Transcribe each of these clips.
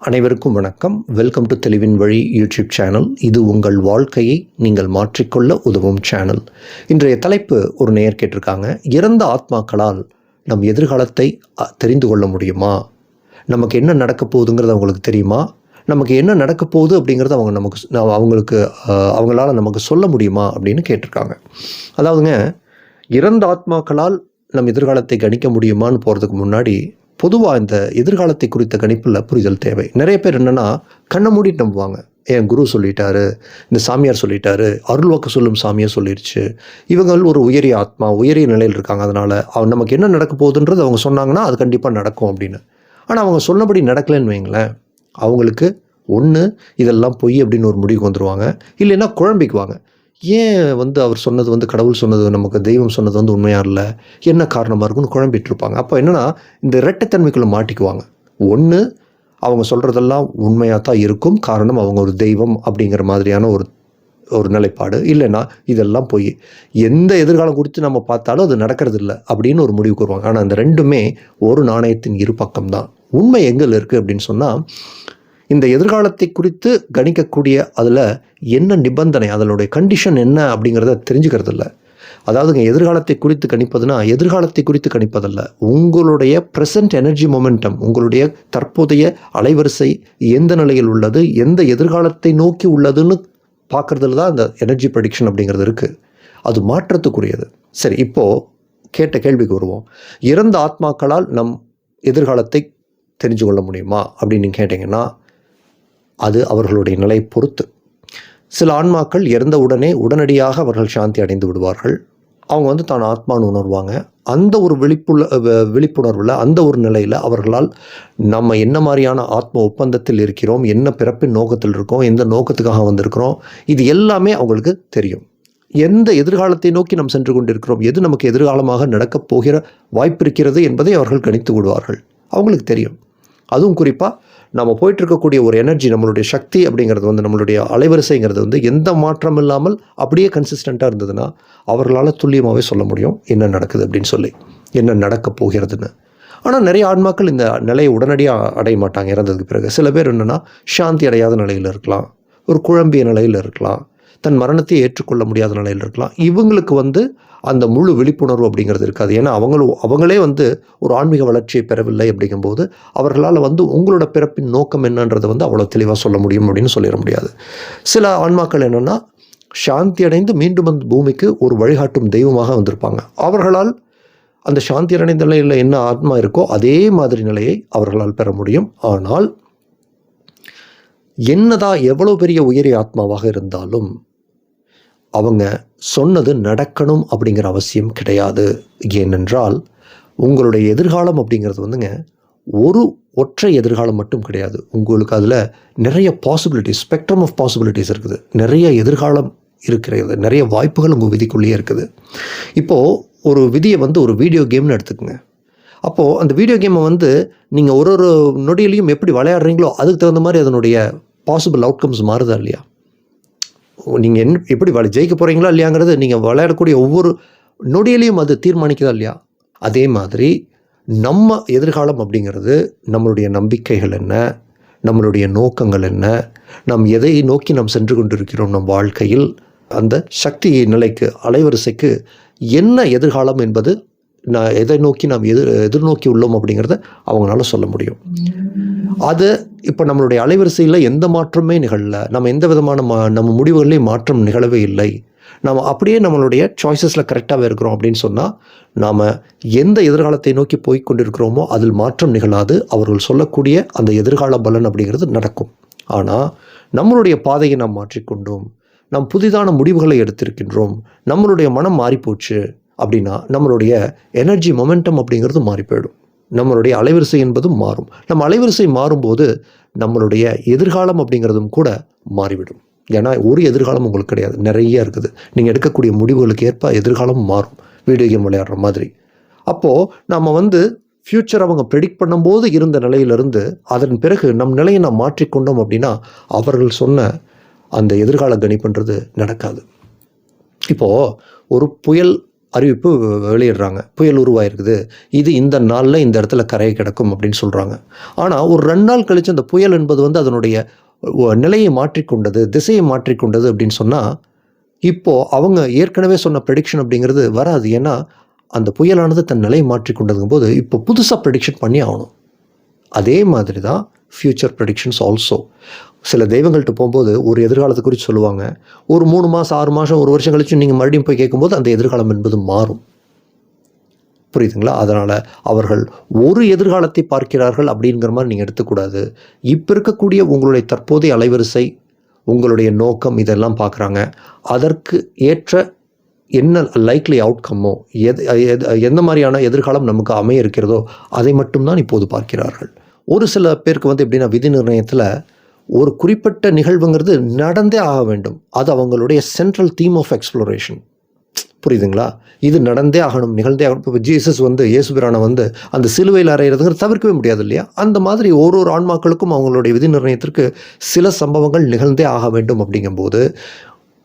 அனைவருக்கும் வணக்கம். Welcome to தெளிவின் வழி யூடியூப் சேனல் இது உங்கள் வாழ்க்கையை நீங்கள் மாற்றிக்கொள்ள உதவும் சேனல் இன்றைய தலைப்பு ஒரு நேயர் கேட்டிருக்காங்க. இறந்த ஆத்மாக்களால் நம் எதிர்காலத்தை அ, தெரிந்து கொள்ள முடியுமா? நமக்கு என்ன நடக்க போகுதுங்கிறது அவங்களுக்கு தெரியுமா? நமக்கு என்ன நடக்க போகுது அப்படிங்கிறது அவங்க நமக்கு அவங்களுக்கு அவங்களால நமக்கு சொல்ல முடியுமா அப்படின்னு கேட்டிருக்காங்க. அதாவதுங்க இறந்த ஆத்மாக்களால் நம் எதிர்காலத்தை கணிக்க முடியுமான்னு போகிறதுக்கு முன்னாடி பொதுவாக இந்த எதிர்காலத்தை குறித்த கணிப்பில் புரிதல் தேவை. நிறைய பேர் என்னென்னா கண்ணை மூடிட்டு நம்புவாங்க. என் குரு சொல்லிட்டாரு? இந்த சாமியார் சொல்லிட்டாரு. அருள்வாக்கு சொல்லும் சாமியார் சொல்லிடுச்சு இவங்கள் ஒரு உயரிய ஆத்மா உயரிய நிலையில் இருக்காங்க. அதனால் அவன் நமக்கு என்ன நடக்க போகுதுன்றது அவங்க சொன்னாங்கன்னா அது கண்டிப்பாக நடக்கும் அப்படின்னு. ஆனால் அவங்க சொன்னபடி நடக்கலைன்னு வைங்களேன். அவங்களுக்கு ஒன்று இதெல்லாம் பொய் அப்படின்னு ஒரு முடிவுக்கு வந்துடுவாங்க இல்லைன்னா குழம்பிக்குவாங்க. ஏன் வந்து அவர் சொன்னது வந்து கடவுள் சொன்னது நமக்கு தெய்வம் சொன்னது வந்து உண்மையாக இல்லை? என்ன காரணமாக இருக்குன்னு குழம்பிட்டு இருப்பாங்க அப்போ என்னென்னா இந்த இரட்டைத்தன்மைக்குள்ளே மாட்டிக்குவாங்க. ஒன்று அவங்க சொல்கிறதெல்லாம் உண்மையாக தான் இருக்கும். காரணம் அவங்க ஒரு தெய்வம் அப்படிங்கிற மாதிரியான ஒரு ஒரு நிலைப்பாடு. இல்லைன்னா இதெல்லாம் போய் எந்த எதிர்காலம் குறித்து நம்ம பார்த்தாலும் அது நடக்கிறது இல்லை அப்படின்னு ஒரு முடிவுக்கு வருவாங்க. ஆனால் அந்த ரெண்டுமே ஒரு நாணயத்தின் இரு பக்கம் தான். உண்மை எங்கே இருக்குது அப்படின்னு சொன்னால் இந்த எதிர்காலத்தை குறித்து கணிக்கக்கூடிய அதில் என்ன நிபந்தனை அதனுடைய கண்டிஷன் என்ன அப்படிங்கிறத தெரிஞ்சுக்கிறது இல்லை அதாவதுங்க எதிர்காலத்தை குறித்து கணிப்பதுனா எதிர்காலத்தை குறித்து கணிப்பதல்ல. உங்களுடைய ப்ரெசன்ட் எனர்ஜி மொமெண்டம் உங்களுடைய தற்போதைய அலைவரிசை எந்த நிலையில் உள்ளது எந்த எதிர்காலத்தை நோக்கி உள்ளதுன்னு பார்க்குறதுல தான் அந்த எனர்ஜி ப்ரடிக்ஷன் அப்படிங்கிறது இருக்குது அது மாற்றத்துக்குரியது. சரி இப்போது கேட்ட கேள்விக்கு வருவோம். இறந்த ஆத்மாக்களால் நம் எதிர்காலத்தை தெரிஞ்சு கொள்ள முடியுமா அப்படின்னு கேட்டிங்கன்னா அது அவர்களுடைய நிலை பொறுத்து. சில ஆன்மாக்கள் இறந்த உடனே உடனடியாக அவர்கள் சாந்தி அடைந்து விடுவார்கள். அவங்க வந்து தான் ஆத்மான்னு உணர்வாங்க. அந்த ஒரு விழிப்புள்ள வ- விழிப்புணர்வில் அந்த ஒரு நிலையில் அவர்களால் நம்ம என்ன மாதிரியான ஆத்ம ஒப்பந்தத்தில் இருக்கிறோம் என்ன பிறப்பின் நோக்கத்தில் இருக்கோம் எந்த நோக்கத்துக்காக வந்திருக்கிறோம் இது எல்லாமே அவங்களுக்கு தெரியும். எந்த எதிர்காலத்தை நோக்கி நாம் சென்று கொண்டிருக்கிறோம் எது நமக்கு எதிர்காலமாக நடக்கப் போகிற வாய்ப்பு இருக்கிறது என்பதை அவர்கள் கணித்து விடுவார்கள். அவங்களுக்கு தெரியும். அதுவும் குறிப்பாக நம்ம போயிட்டு இருக்கக்கூடிய ஒரு எனர்ஜி நம்மளுடைய சக்தி அப்படிங்கிறது வந்து நம்மளுடைய அலைவரிசைங்கிறது வந்து எந்த மாற்றம் இல்லாமல் அப்படியே கன்சிஸ்டண்ட்டாக இருந்ததுன்னா அவர்களால் துல்லியமாகவே சொல்ல முடியும் என்ன நடக்குது அப்படின்னு சொல்லி என்ன நடக்கப் போகிறதுன்னு. ஆனால் நிறைய ஆன்மாக்கள் இந்த நிலையை உடனடியாக அடைய மாட்டாங்க இறந்ததுக்கு பிறகு. சில பேர் என்னென்னா சாந்தி அடையாத நிலையில் இருக்கலாம். ஒரு குழம்பிய நிலையில் இருக்கலாம். தன் மரணத்தை ஏற்றுக்கொள்ள முடியாத நிலையில் இருக்கலாம். இவங்களுக்கு வந்து அந்த முழு விழிப்புணர்வு அப்படிங்கிறது இருக்காது. ஏன்னா அவங்களும் அவங்களே வந்து ஒரு ஆன்மீக வளர்ச்சியை பெறவில்லை அப்படிங்கும்போது அவர்களால் வந்து உங்களோட பிறப்பின் நோக்கம் என்னன்றதை வந்து அவ்வளோ தெளிவாக சொல்ல முடியும் அப்படின்னு சொல்லிட முடியாது. சில ஆன்மாக்கள் என்னென்னா சாந்தி அடைந்து மீண்டும் அந்த பூமிக்கு ஒரு வழிகாட்டும் தெய்வமாக வந்திருப்பாங்க. அவர்களால் அந்த சாந்தி அடைந்த நிலையில் என்ன ஆத்மா இருக்கோ அதே மாதிரி நிலையை அவர்களால் பெற முடியும். ஆனால் என்னதான் எவ்வளோ பெரிய உயரிய ஆத்மாவாக இருந்தாலும் அவங்க சொன்னது நடக்கணும் அப்படிங்கிற அவசியம் கிடையாது. ஏனென்றால் உங்களுடைய எதிர்காலம் அப்படிங்கிறது வந்துங்க ஒரு ஒற்றை எதிர்காலம் மட்டும் கிடையாது. உங்களுக்கு அதில் நிறைய பாசிபிலிட்டிஸ் ஸ்பெக்ட்ரம் ஆஃப் பாசிபிலிட்டிஸ் இருக்குது. நிறைய எதிர்காலம் இருக்கிறது. நிறைய வாய்ப்புகள் உங்கள் விதிக்குள்ளேயே இருக்குது. இப்போது ஒரு விதியை வந்து ஒரு வீடியோ கேம்னு எடுத்துக்கோங்க. அப்போது அந்த வீடியோ கேமை வந்து நீங்கள் ஒரு ஒரு நொடியிலையும் எப்படி விளையாடுறீங்களோ அதுக்கு தகுந்த மாதிரி அதனுடைய பாசிபிள் அவுட்கம்ஸ் மாறுதா இல்லையா? நீங்கள் என்ன எப்படி வள ஜெயிக்க போகிறீங்களா இல்லையாங்கிறது நீங்கள் விளையாடக்கூடிய ஒவ்வொரு நொடியிலையும் அது தீர்மானிக்குதா இல்லையா? அதே மாதிரி நம்ம எதிர்காலம் அப்படிங்கிறது நம்மளுடைய நம்பிக்கைகள் என்ன? நம்மளுடைய நோக்கங்கள் என்ன? நாம் எதை நோக்கி நாம் சென்று கொண்டிருக்கிறோம் நம் வாழ்க்கையில்? அந்த சக்தி நிலைக்கு அலைவரிசைக்கு என்ன எதிர்காலம் என்பது நான் எதை நோக்கி நாம் எதிர் எதிர்நோக்கி உள்ளோம் அப்படிங்கிறத அவங்களால சொல்ல முடியும். அது இப்போ நம்மளுடைய அலைவரிசையில் எந்த மாற்றமே நிகழல. நம்ம எந்த விதமான மா நம்ம முடிவுகள்லேயும் மாற்றம் நிகழவே இல்லை. நாம் அப்படியே நம்மளுடைய சாய்ஸஸில் கரெக்டாகவே இருக்கிறோம் அப்படின்னு சொன்னால் நாம் எந்த எதிர்காலத்தை நோக்கி போய் கொண்டிருக்கிறோமோ அதில் மாற்றம் நிகழாது. அவர்கள் சொல்லக்கூடிய அந்த எதிர்கால பலன் அப்படிங்கிறது நடக்கும். ஆனால் நம்மளுடைய பாதையை நாம் மாற்றிக்கொண்டோம். நாம் புதிதான முடிவுகளை எடுத்திருக்கின்றோம். நம்மளுடைய மனம் மாறிப்போச்சு. அப்படின்னா நம்மளுடைய எனர்ஜி மொமெண்டம் அப்படிங்கிறது மாறி போயிடும். நம்மளுடைய அலைவரிசை என்பதும் மாறும். நம்ம அலைவரிசை மாறும்போது நம்மளுடைய எதிர்காலம் அப்படிங்கிறதும் கூட மாறிவிடும். ஏன்னா ஒரு எதிர்காலம் உங்களுக்கு கிடையாது. நிறைய இருக்குது. நீங்கள் எடுக்கக்கூடிய முடிவுகளுக்கு ஏற்ப எதிர்காலம் மாறும். வீடியோ கேம் விளையாடுற மாதிரி. அப்போது நம்ம வந்து ஃப்யூச்சர் அவங்க ப்ரெடிக்ட் பண்ணும்போது இருந்த நிலையிலிருந்து அதன் பிறகு நம் நிலையை நாம் மாற்றிக்கொண்டோம் அப்படின்னா அவர்கள் சொன்ன அந்த எதிர்கால கணிப்புன்றது நடக்காது. இப்போது ஒரு புயல் அறிவிப்பு வெளியிடுறாங்க. புயல் உருவாயிருக்குது. இது இந்த நாளில் இந்த இடத்துல கரையை கிடக்கும் அப்படின்னு சொல்கிறாங்க ஆனால் ஒரு ரெண்டு நாள் கழித்து அந்த புயல் என்பது வந்து அதனுடைய நிலையை மாற்றிக்கொண்டது திசையை மாற்றிக்கொண்டது அப்படின்னு சொன்னால் இப்போது அவங்க ஏற்கனவே சொன்ன ப்ரெடிக்ஷன் அப்படிங்கிறது வராது. ஏன்னா அந்த புயலானது தன் நிலையை மாற்றிக்கொண்டதுங்கும் போது இப்போ புதுசாக ப்ரெடிக்ஷன் பண்ணி ஆகணும். அதே மாதிரி தான் ஃப்யூச்சர் ப்ரெடிக்ஷன்ஸ் ஆல்சோ சில தெய்வங்கள்ட்ட போகும்போது ஒரு எதிர்காலத்தை குறித்து சொல்லுவாங்க. ஒரு மூணு மாதம் ஆறு மாதம் ஒரு வருஷம் கழிச்சு நீங்கள் மறுபடியும் போய் கேட்கும்போது அந்த எதிர்காலம் என்பது மாறும். புரியுதுங்களா? அதனால் அவர்கள் ஒரு எதிர்காலத்தை பார்க்கிறார்கள் அப்படிங்கிற மாதிரி நீங்கள் எடுத்துக்கூடாது. இப்போ இருக்கக்கூடிய உங்களுடைய தற்போதைய அலைவரிசை உங்களுடைய நோக்கம் இதெல்லாம் பார்க்குறாங்க. அதற்கு ஏற்ற என்ன லைக்லி அவுட்கம்மோ எது எது- எந்த மாதிரியான எதிர்காலம் நமக்கு அமைய இருக்கிறதோ அதை மட்டும்தான் இப்போது பார்க்கிறார்கள். ஒரு சில பேருக்கு வந்து எப்படின்னா விதி நிர்ணயத்தில் ஒரு குறிப்பிட்ட நிகழ்வுங்கிறது நடந்தே ஆக வேண்டும். அது அவங்களுடைய சென்ட்ரல் தீம் ஆஃப் எக்ஸ்ப்ளோரேஷன் புரியுதுங்களா? இது நடந்தே ஆகணும் நிகழ்ந்தே ஆகணும். இப்போ ஜீசஸ் வந்து இயேசுபிரானை வந்து அந்த சிலுவையில் அறையிறதுங்கிறது தவிர்க்கவே முடியாது இல்லையா? அந்த மாதிரி ஒரு ஒரு ஆன்மாக்களுக்கும் அவங்களுடைய விதி நிர்ணயத்திற்கு சில சம்பவங்கள் நிகழ்ந்தே ஆக வேண்டும் அப்படிங்கும்போது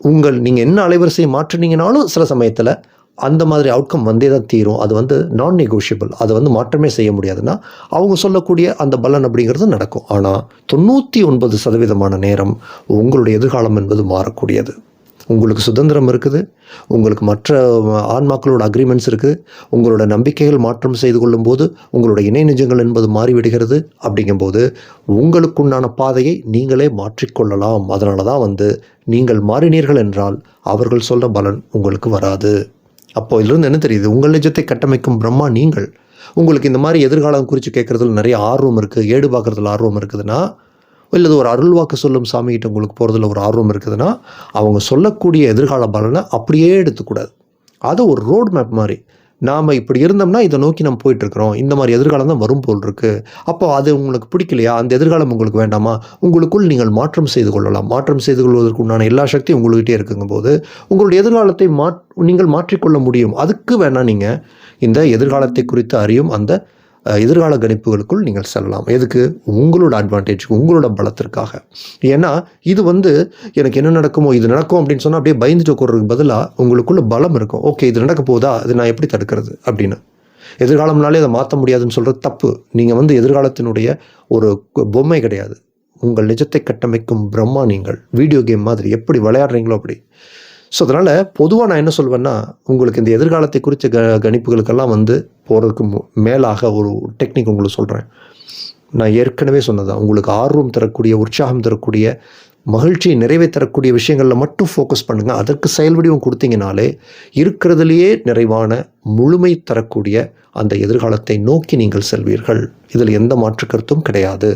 உங்கள் நீங்கள் என்ன அலைவரிசையை மாற்றினீங்கனாலும் சில சமயத்தில் அந்த மாதிரி அவுட்கம் வந்தே தான் தீரும். அது வந்து நான் நெகோஷியபிள் அதை வந்து மாற்றமே செய்ய முடியாதுன்னா அவங்க சொல்லக்கூடிய அந்த பலன் அப்படிங்கிறது நடக்கும். ஆனால் தொண்ணூற்றி ஒன்பது சதவீதமான நேரம் உங்களுடைய எதிர்காலம் என்பது மாறக்கூடியது. உங்களுக்கு சுதந்திரம் இருக்குது உங்களுக்கு மற்ற ஆன்மாக்களோட அக்ரிமெண்ட்ஸ் இருக்குது உங்களோட நம்பிக்கைகள் மாற்றம் செய்து கொள்ளும்போது உங்களோட இணை நிஜங்கள் என்பது மாறிவிடுகிறது. அப்படிங்கும்போது உங்களுக்குண்டான பாதையை நீங்களே மாற்றிக்கொள்ளலாம் அதனால தான் வந்து நீங்கள் மாறினீர்கள் என்றால் அவர்கள் சொல்ல பலன் உங்களுக்கு வராது. அப்போ இதிலிருந்து என்ன தெரியுது? உங்கள் நிஜத்தை கட்டமைக்கும் பிரம்மா நீங்கள். உங்களுக்கு இந்த மாதிரி எதிர்காலம் குறித்து கேட்குறதுல நிறைய ஆர்வம் இருக்குது ஏடு பார்க்குறதுல ஆர்வம் இருக்குதுன்னா இல்லது ஒரு அருள்வாக்கு சொல்லும் சாமிகிட்ட உங்களுக்கு போகிறதுல ஒரு ஆர்வம் இருக்குதுன்னா அவங்க சொல்லக்கூடிய எதிர்கால பலனை அப்படியே எடுத்துக்கூடாது. அது ஒரு ரோட் மேப் மாதிரி. நாம் இப்படி இருந்தோம்னா இதை நோக்கி நம்ம போயிட்டுருக்குறோம். இந்த மாதிரி எதிர்காலம் தான் வரும் போல் இருக்குது அப்போ அது உங்களுக்கு பிடிக்கலையா? அந்த எதிர்காலம் உங்களுக்கு வேண்டாமா? உங்களுக்குள் நீங்கள் மாற்றம் செய்து கொள்ளலாம். மாற்றம் செய்து கொள்வதற்கு உண்டான எல்லா சக்தியும் உங்கள்கிட்டே இருக்குங்க போது உங்களுடைய எதிர்காலத்தை மா நீங்கள் மாற்றிக்கொள்ள முடியும். அதுக்கு வேணால் நீங்கள் இந்த எதிர்காலத்தை குறித்து அறியும் அந்த எதிர்கால கணிப்புகளுக்குள் நீங்கள் செல்லலாம். எதுக்கு? உங்களோட அட்வான்டேஜ் உங்களோட பலத்திற்காக. ஏன்னா இது வந்து எனக்கு என்ன நடக்குமோ இது நடக்கும் அப்படின்னு சொன்னால் அப்படியே பயந்துட்டு உட்கறதுக்கு பதிலாக உங்களுக்குள்ள பலம் இருக்கும். ஓகே இது நடக்க போதா? அது நான் எப்படி தடுக்கிறது? அப்படின்னு. எதிர்காலம்னாலே அதை மாற்ற முடியாதுன்னு சொல்கிறது தப்பு. நீங்கள் வந்து எதிர்காலத்தினுடைய ஒரு பொம்மை கிடையாது. உங்கள் நிஜத்தை கட்டமைக்கும் பிரம்மா நீங்கள். வீடியோ கேம் மாதிரி எப்படி விளையாடுறீங்களோ அப்படி. ஸோ அதனால் பொதுவாக நான் என்ன சொல்வேன்னா உங்களுக்கு இந்த எதிர்காலத்தை குறித்த க கணிப்புகளுக்கெல்லாம் வந்து போகிறதுக்கு மேலாக ஒரு டெக்னிக் உங்களுக்கு சொல்கிறேன் நான் ஏற்கனவே சொன்னதான் உங்களுக்கு ஆர்வம் தரக்கூடிய உற்சாகம் தரக்கூடிய மகிழ்ச்சியை நிறைவே தரக்கூடிய விஷயங்களில் மட்டும் ஃபோக்கஸ் பண்ணுங்கள் அதற்கு செயல் வடிவம் கொடுத்தீங்கனாலே இருக்கிறதுலையே நிறைவான முழுமை தரக்கூடிய அந்த எதிர்காலத்தை நோக்கி நீங்கள் செல்வீர்கள். இதில் எந்த மாற்று கருத்தும் கிடையாது.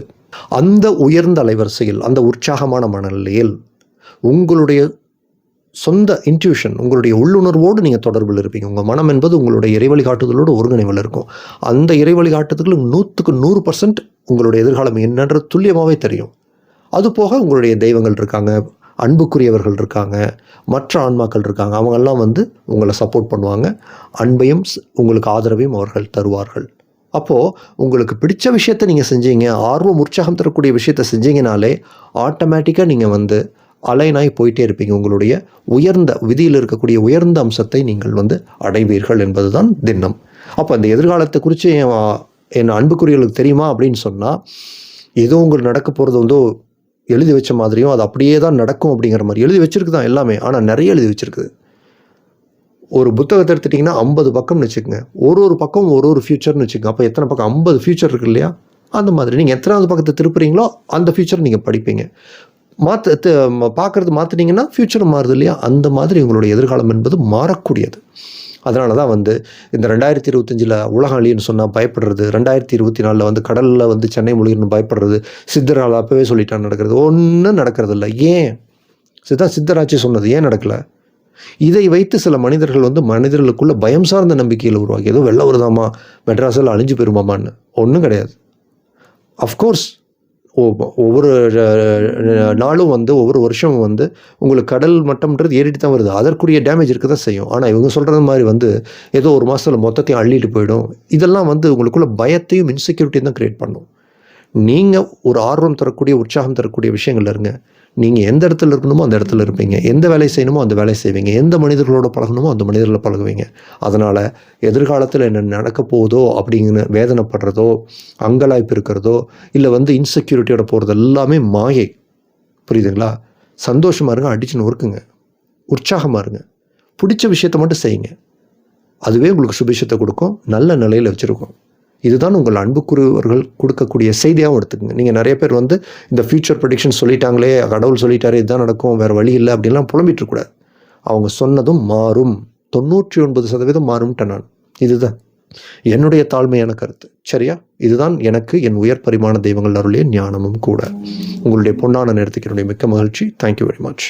அந்த உயர்ந்த அலைவரிசையில் அந்த உற்சாகமான மனநிலையில் உங்களுடைய சொந்த இன்ட்யூஷன் உங்களுடைய உள்ளுணர்வோடு நீங்கள் தொடர்பில் இருப்பீங்க. உங்கள் மனம் என்பது உங்களுடைய இறைவழி காட்டுதலோடு ஒருங்கிணைவில் இருக்கும். அந்த இறைவழி வழிகாட்டுதல் நூற்றுக்கு நூறு பர்சன்ட் உங்களுடைய எதிர்காலம் என்னன்றது துல்லியமாகவே தெரியும். அது போக உங்களுடைய தெய்வங்கள் இருக்காங்க அன்புக்குரியவர்கள் இருக்காங்க மற்ற ஆன்மாக்கள் இருக்காங்க. அவங்கெல்லாம் வந்து உங்களை சப்போர்ட் பண்ணுவாங்க. அன்பையும் உங்களுக்கு ஆதரவையும் அவர்கள் தருவார்கள். அப்போது உங்களுக்கு பிடிச்ச விஷயத்தை நீங்கள் செஞ்சீங்க ஆர்வம் உற்சாகம் தரக்கூடிய விஷயத்தை செஞ்சீங்கனாலே ஆட்டோமேட்டிக்காக நீங்கள் வந்து அலைனாய் போயிட்டே இருப்பீங்க. உங்களுடைய உயர்ந்த விதியில் இருக்கக்கூடிய உயர்ந்த அம்சத்தை நீங்கள் வந்து அடைவீர்கள் என்பதுதான் திண்ணம். அப்போ அந்த எதிர்காலத்தை குறித்து என் என் அன்புக்குரியவர்களுக்கு தெரியுமா அப்படின்னு சொன்னால் ஏதோ உங்களுக்கு நடக்க போகிறது வந்து எழுதி வச்ச மாதிரியும் அது அப்படியே தான் நடக்கும் அப்படிங்கிற மாதிரி. எழுதி வச்சிருக்கு தான் எல்லாமே ஆனால் நிறைய எழுதி வச்சிருக்குது. ஒரு புத்தகத்தை எடுத்துட்டிங்கன்னா ஐம்பது பக்கம்னு வச்சுக்கோங்க. ஒரு ஒரு பக்கம் ஒரு ஒரு ஃபியூச்சர்னு வச்சுக்கோங்க. அப்போ எத்தனை பக்கம்? ஐம்பது ஃபியூச்சர் இருக்கு இல்லையா? அந்த மாதிரி. நீங்கள் எத்தனாவது பக்கத்தை திருப்புறீங்களோ அந்த ஃபியூச்சர் நீங்கள் படிப்பீங்க. மாற்று பார்க்குறது மாற்றினீங்கன்னா ஃப்யூச்சர் மாறுது இல்லையா? அந்த மாதிரி உங்களுடைய எதிர்காலம் என்பது மாறக்கூடியது. அதனால தான் வந்து இந்த ரெண்டாயிரத்தி இருபத்தஞ்சில் உலக அழின்னு சொன்னால் பயப்படுறது ரெண்டாயிரத்தி இருபத்தி நாலில் வந்து கடலில் வந்து சென்னை மொழிகள்னு பயப்படுறது சித்தரால் அப்போவே சொல்லிட்டான் நடக்கிறது. ஒன்றும் நடக்கிறது இல்லை ஏன்? சித்தா சித்தராட்சி சொன்னது. ஏன் நடக்கலை? இதை வைத்து சில மனிதர்கள் வந்து மனிதர்களுக்குள்ள பயம் சார்ந்த நம்பிக்கையில் உருவாக்கி ஏதோ வெள்ள வருதாமா மெட்ராஸில் அழிஞ்சு போயிருமாமான்னு. ஒன்றும் கிடையாது. அஃப்கோர்ஸ் ஒவ்வொரு நாளும் வந்து ஒவ்வொரு வருஷமும் வந்து உங்களுக்கு கடல் மட்டம்ன்றது ஏறிட்டு தான் வருது. அதற்குரிய டேமேஜ் இருக்க தான் செய்யும். ஆனால் இவங்க சொல்கிறது மாதிரி வந்து ஏதோ ஒரு மாதத்தில் மொத்தத்தையும் அள்ளிட்டு போயிடும். இதெல்லாம் வந்து உங்களுக்குள்ள பயத்தையும் இன்செக்யூரிட்டியும் தான் க்ரியேட் பண்ணும். நீங்கள் ஒரு ஆர்வம் தரக்கூடிய உற்சாகம் தரக்கூடிய விஷயங்கள் இருங்க. நீங்கள் எந்த இடத்துல இருக்கணுமோ அந்த இடத்துல இருப்பீங்க. எந்த வேலை செய்யணுமோ அந்த வேலை செய்வீங்க. எந்த மனிதர்களோட பழகணுமோ அந்த மனிதர்களை பழகுவீங்க. அதனால் எதிர்காலத்தில் என்ன நடக்க போகுதோ அப்படிங்கிற வேதனைப்படுறதோ அங்கலாய்ப்பு இருக்கிறதோ இல்லை வந்து இன்செக்யூரிட்டியோட போகிறது எல்லாமே மாயை. புரியுதுங்களா? சந்தோஷமாக இருங்க அடிச்சுன்னு ஒர்க்குங்க உற்சாகமாக இருங்க. பிடிச்ச விஷயத்த மட்டும் செய்யுங்க. அதுவே உங்களுக்கு சுபிஷத்தை கொடுக்கும். நல்ல நிலையில் வச்சுருக்கோம். இதுதான் உங்கள் அன்புக்குரியவர்கள் கொடுக்கக்கூடிய செய்தியாகவும் எடுத்துக்கங்க. நீங்கள் நிறைய பேர் வந்து இந்த ஃபியூச்சர் ப்ரொடிக்ஷன் சொல்லிட்டாங்களே கடவுள் சொல்லிட்டாரு இதுதான் நடக்கும் வேறு வழி இல்லை அப்படின்லாம் புலம்பிட்டுருக்கூடாது அவங்க சொன்னதும் மாறும். தொண்ணூற்றி ஒன்பது சதவீதம் மாறும்ட்டேன் நான். இதுதான். என்னுடைய தாழ்மையான கருத்து. சரியா? இதுதான் எனக்கு என் உயர் பரிமாண தெய்வங்கள் அருளிய ஞானமும் கூட. உங்களுடைய பொன்னான நேரத்துக்கு என்னுடைய மிக்க மகிழ்ச்சி. Thank you very much